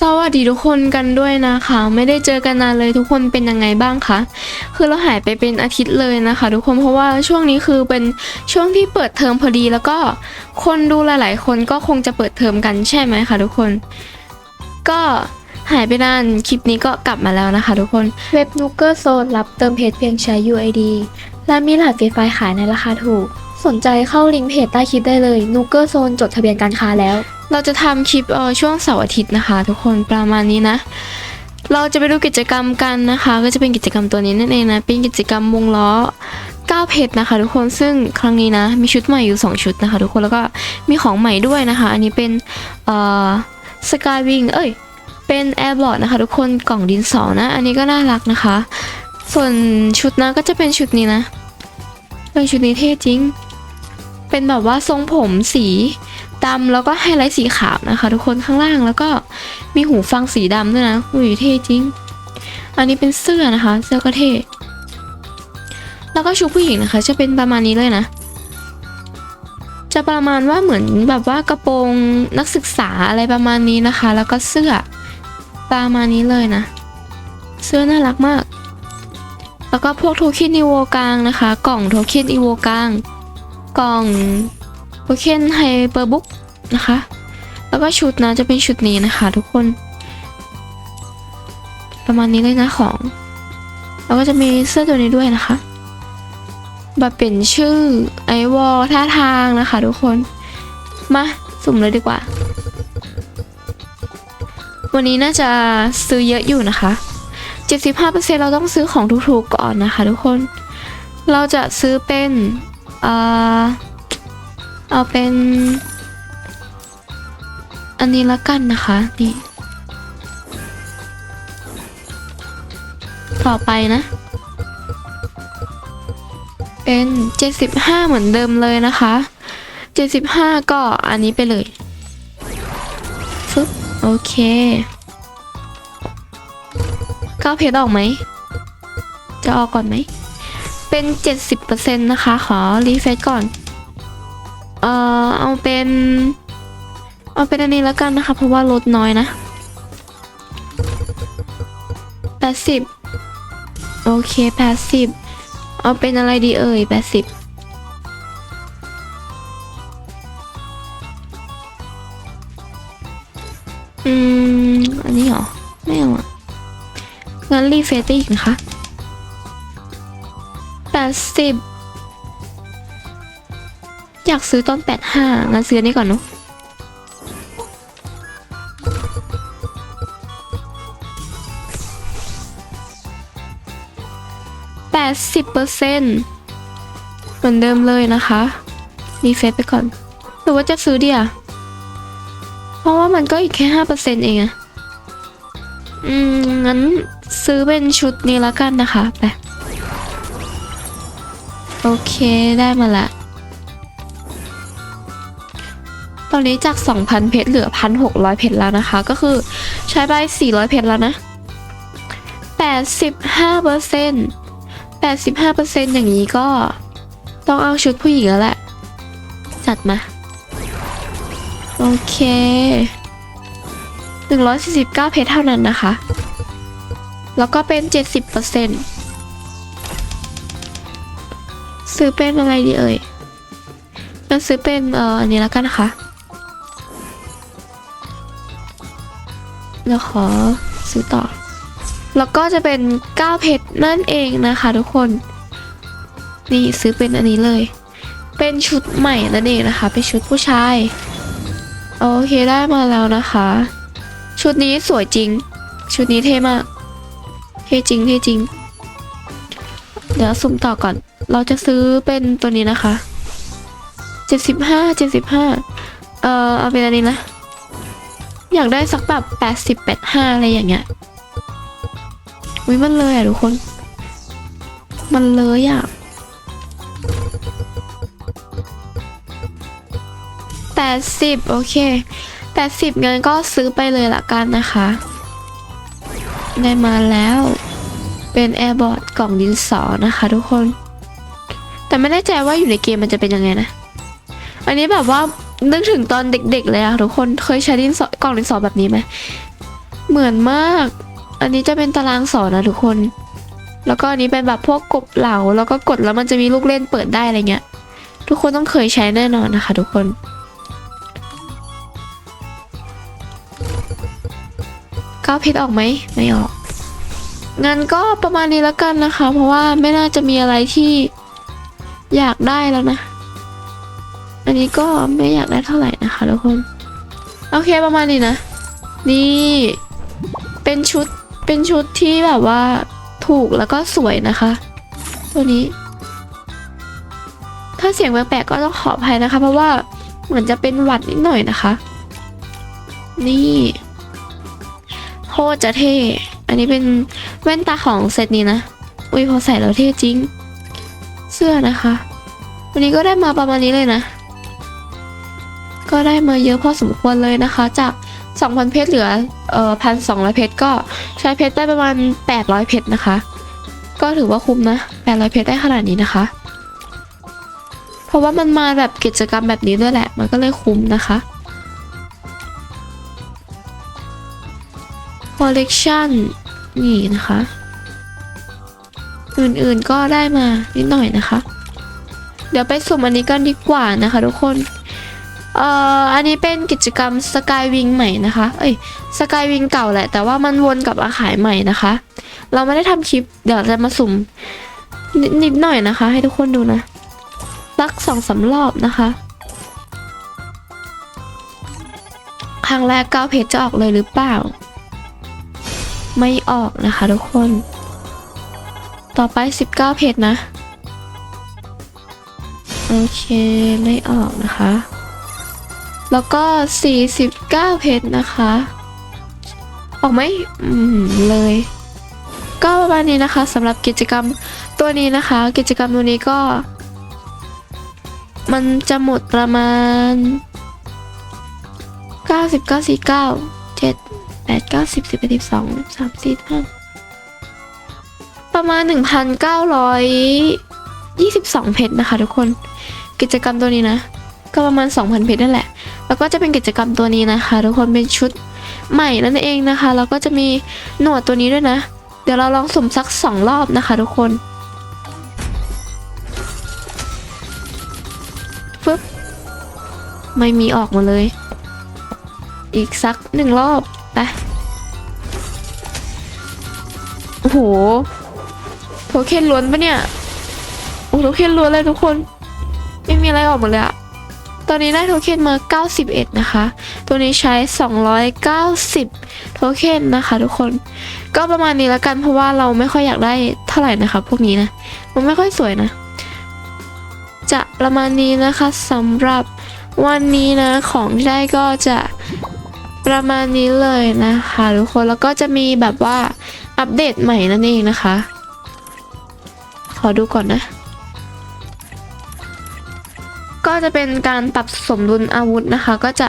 สวัสดีทุกคนกันด้วยนะคะ ไม่ได้เจอกันนานเลยทุกคนเป็นยังไงบ้างคะคือเราหายไปเป็นอาทิตย์เลยนะคะ ทุกคนเพราะว่าช่วงนี้คือเป็นช่วงที่เปิดเทอมพอดีแล้วก็คนดูหลาย ๆ คนก็คงจะเปิดเทอมกันใช่ไหมคะทุกคน ก็หายไปนานคลิปนี้ก็กลับมาแล้วนะคะ ทุกคนเว็บนูเกอร์โซนรับเติมเพจเพียงใช้ UID และมีรหัสฟรีไฟขายในราคาถูก สนใจเข้าลิงก์เพจใต้คลิปได้เลยนูเกอร์โซนจดทะเบียนการค้าแล้ว เราจะทำคลิปเออช่วงเสาร์อาทิตย์นะคะ ทุกคนประมาณนี้นะ เราจะไปดูกิจกรรมกันนะคะ ก็จะเป็นกิจกรรมตัวนี้นั่นเองนะเป็นกิจกรรมวงล้อ9เพชรนะคะทุกคนซึ่งครั้งนี้นะ มีชุดใหม่อยู่ 2 ชุดนะคะ ทุกคนแล้วก็มีของใหม่ด้วยนะคะ อันนี้เป็นเอ่อสกายวิงเอ้ยเป็นแอร์บอร์ดนะคะ ทุกคนกล่องดินสอนะ อันนี้ก็น่ารักนะคะ ส่วนชุดนะก็จะเป็นชุดนี้นะเออชุดนี้เท่จริง เป็นแบบว่าทรงผมสี ดำแล้วก็ไฮไลท์สีขาวนะคะ ทุกคนข้างล่างแล้วก็มีหูฟังสีดำด้วยนะอุ้ยเท่จริง อันนี้เป็นเสื้อนะคะ เสื้อก็เท่แล้วก็ชุดผู้หญิงนะคะ จะเป็นประมาณนี้เลยนะ จะประมาณว่าเหมือนแบบว่ากระโปรงนักศึกษาอะไรประมาณนี้นะคะ แล้วก็เสื้อประมาณนี้เลยนะ เสื้อน่ารักมาก แล้วก็พวกโทเค็นอีโวกลางนะคะ กล่องโทเค็นอีโวกลาง กล่อง โทเคนไฮเปอร์บุ๊กนะคะ แล้วก็ชุดนะจะเป็นชุดนี้นะคะทุกคน ประมาณนี้เลยนะของ แล้วก็จะมีเสื้อตัวนี้ด้วยนะคะแบบเป็นชื่อไอวอลท่าทางนะคะทุกคน มาสุ่มเลยดีกว่า วันนี้น่าจะซื้อเยอะอยู่นะคะ75%เราต้องซื้อของถูกๆก่อนนะคะทุกคน เราจะซื้อเป็นอ่อ เอาเป็น อันนี้ละกันนะคะ นี่ ต่อไปนะ เป็น 75 เหมือนเดิมเลยนะคะ 75 ก็อันนี้ไปเลยฟึบโอเคก้าเพชรออกไหม จะออกก่อนไหม เป็น 70%นะคะ ขอรีเฟซก่อน เอ่อเอาเป็น เอาเป็นอันนี้แล้วกันนะคะ เพราะว่าลดน้อยนะ80โอเค80เอาเป็นอะไรดีเอ่ย80อืม อันนี้เหรอ ไม่เอาอะงั้นรีเฟซไปอีกนะคะ80 อยากซื้อตอน85งั้นซื้อนี้ก่อนเนาะ80เปอร์เซ็นต์เหมือนเดิมเลยนะคะรีเฟซไปก่อนหรือว่าจะซื้อดีอะเพราะว่ามันก็อีกแค่5เปอร์เซ็นต์เองอะอืม งั้นซื้อเป็นชุดนี้ละกันนะคะ ไป โอเคได้มาละ ตอนนี้จาก 2,000 เพชรเหลือ 1,600 เพชรแล้วนะคะ ก็คือใช้ไป 400 เพชรแล้วนะ 85เปอร์เซ็นต์85%อย่างนี้ก็ต้องเอาชุดผู้หญิงแล้วแหละ จัดมา โอเค 149 เพชรเท่านั้นนะคะ แล้วก็เป็น 70%ซื้อเป็นอะไรดีเอ่ยงั้นซื้อเป็นเอ่ออันนี้แล้วกันนะคะ แล้วขอซื้อต่อ แล้วก็จะเป็น9เพชรนั่นเองนะคะทุกคน นี่ซื้อเป็นอันนี้เลย เป็นชุดใหม่นั่นเองนะคะ เป็นชุดผู้ชาย โอเคได้มาแล้วนะคะ ชุดนี้สวยจริง ชุดนี้เท่มาก เท่จริงเท่จริง เดี๋ยวสุ่มต่อก่อน เราจะซื้อเป็นตัวนี้นะคะ 75 75 เอ่อเอาเป็นอันนี้นะ อยากได้สักแบบ80 85อะไรอย่างเงี้ยอุ้ยมันเลยอะทุกคน มันเลยอะ แปดสิบโอเค แปดสิบงั้นก็ซื้อไปเลยละกันนะคะ ได้มาแล้ว เป็นแอร์บอร์ดกล่องดินสอนะคะทุกคน แต่ไม่แน่ใจว่าอยู่ในเกมมันจะเป็นยังไงนะ อันนี้แบบว่า นึกถึงตอนเด็กๆเลยอะทุกคนเคยใช้ดินสอกล่องดินสอแบบนี้ไหมเหมือนมาก อันนี้จะเป็นตารางสอนนะทุกคน แล้วก็อันนี้เป็นแบบพวกกบเหลาแล้วก็กดแล้วมันจะมีลูกเล่นเปิดได้อะไรเงี้ย ทุกคนต้องเคยใช้แน่นอนนะคะ ทุกคนก้าวเพชรออกไหมไม่ออกงั้นก็ประมาณนี้แล้วกันนะคะ เพราะว่าไม่น่าจะมีอะไรที่อยากได้แล้วนะ อันนี้ก็ไม่อยากได้เท่าไหร่นะคะทุกคน โอเคประมาณนี้นะ นี่ เป็นชุด เป็นชุดที่แบบว่าถูกแล้วก็สวยนะคะ ตัวนี้ ถ้าเสียงแปลกๆก็ต้องขออภัยนะคะ เพราะว่าเหมือนจะเป็นหวัดนิดหน่อยนะคะ นี่โคตรจะเท่ อันนี้เป็นแว่นตาของเซตนี้นะ อุ้ยพอใส่แล้วเท่จริง เสื้อนะคะ วันนี้ก็ได้มาประมาณนี้เลยนะ ก็ได้มาเยอะพอสมควรเลยนะคะ จาก 2,000 เพชรเหลือเอ่อพันสองร้อยเพชรก็ใช้เพชรได้ประมาณ 800 เพชรนะคะ ก็ถือว่าคุ้มนะ 800 เพชรได้ขนาดนี้นะคะ เพราะว่ามันมาแบบกิจกรรมแบบนี้ด้วยแหละ มันก็เลยคุ้มนะคะ collection นี่นะคะ อื่นๆก็ได้มานิดหน่อยนะคะ เดี๋ยวไปสุ่มอันนี้กันดีกว่านะคะทุกคน อ่ออันนี้เป็นกิจกรรมสกายวิงใหม่นะคะ เอ้ยสกายวิงเก่าแหละ แต่ว่ามันวนกับมาขายใหม่นะคะ เราไม่ได้ทำคลิป เดี๋ยวจะมาสุ่มนนิดหน่อยนะคะ ให้ทุกคนดูนะสักสองสามรอบนะคะ ครั้งแรกเก้าเพจจะออกเลยหรือเปล่า ไม่ออกนะคะทุกคน ต่อไป 19 เพจนะ โอเค ไม่ออกนะคะ แล้วก็ 49 เพจนะคะ ออกไหมอืมเลย ก็ประมาณนี้นะคะสำหรับกิจกรรมตัวนี้นะคะ กิจกรรมตัวนี้ก็ มันจะหมดประมาณ9 9 4 9 7 8 9 10 11 12 3 4 5ประมาณ 1,922 เพชรนะคะทุกคน กิจกรรมตัวนี้นะ ก็ประมาณ 2,000 เพชรนั่นแหละ แล้วก็จะเป็นกิจกรรมตัวนี้นะคะ ทุกคนเป็นชุดใหม่นั่นเองนะคะ แล้วก็จะมีหนวดตัวนี้ด้วยนะ เดี๋ยวเราลองสุ่มสัก 2 รอบนะคะทุกคนฟึบไม่มีออกมาเลย อีกสักหนึ่งรอบไปโอ้โหโทเค็นล้วนปะเนี่ย โอ้โทเค็นล้วนเลยทุกคน ไม่มีอะไรออกมาเลยอะ ตอนนี้ได้โทเค็นมา 91 นะคะ ตัวนี้ใช้ 290 โทเค็นนะคะทุกคน ก็ประมาณนี้แล้วกันเพราะว่าเราไม่ค่อยอยากได้เท่าไหร่นะคะ พวกนี้นะ มันไม่ค่อยสวยนะ จะประมาณนี้นะคะสำหรับวันนี้นะของที่ได้ก็จะประมาณนี้เลยนะคะทุกคนแล้วก็จะมีแบบว่าอัปเดตใหม่นั่นเองนะคะ ขอดูก่อนนะ ก็จะเป็นการปรับสมดุลอาวุธนะคะ ก็จะ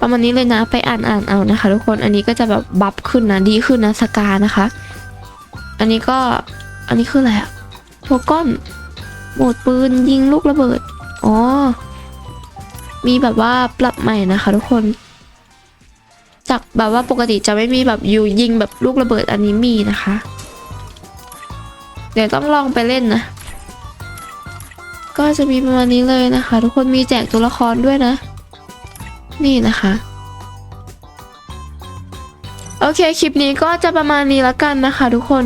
ประมาณนี้เลยนะไปอ่านอ่านเอานะคะ ทุกคนอันนี้ก็จะแบบบัฟขึ้นนะดีขึ้นนะสกานะคะ อันนี้ก็อันนี้คืออะไรอะโทก้อนโหมดปืนยิงลูกระเบิดอ๋อมีแบบว่าปรับใหม่นะคะ ทุกคน จากแบบว่าปกติจะไม่มีแบบอยู่ยิงแบบลูกระเบิดอันนี้มีนะคะ เดี๋ยวต้องลองไปเล่นนะ ก็จะมีประมาณนี้เลยนะคะ ทุกคนมีแจกตัวละครด้วยนะ นี่นะคะโอเคคลิปนี้ก็จะประมาณนี้ล้วกันนะคะ ทุกคน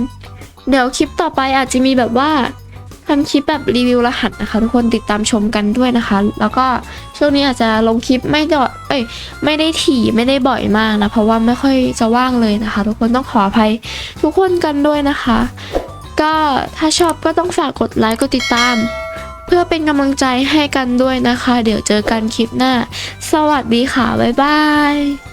เดี๋ยวคลิปต่อไปอาจจะมีแบบว่าทำคลิปแบบรีวิวรหัสนะคะ ทุกคนติดตามชมกันด้วยนะคะ แล้วก็ช่วงนี้อาจจะลงคลิปไม่ดอเอ้ยไม่ได้ถี่ไม่ได้บ่อยมากนะ เพราะว่าไม่ค่อยจะว่างเลยนะคะ ทุกคนต้องขออภัยทุกคนกันด้วยนะคะ ก็ถ้าชอบก็ต้องฝากกดไลค์กดติดตาม พื่อเป็นกำลังใจให้กันด้วยนะคะ เดี๋ยวเจอกันคลิปหน้า สวัสดีค่ะ บ๊ายบาย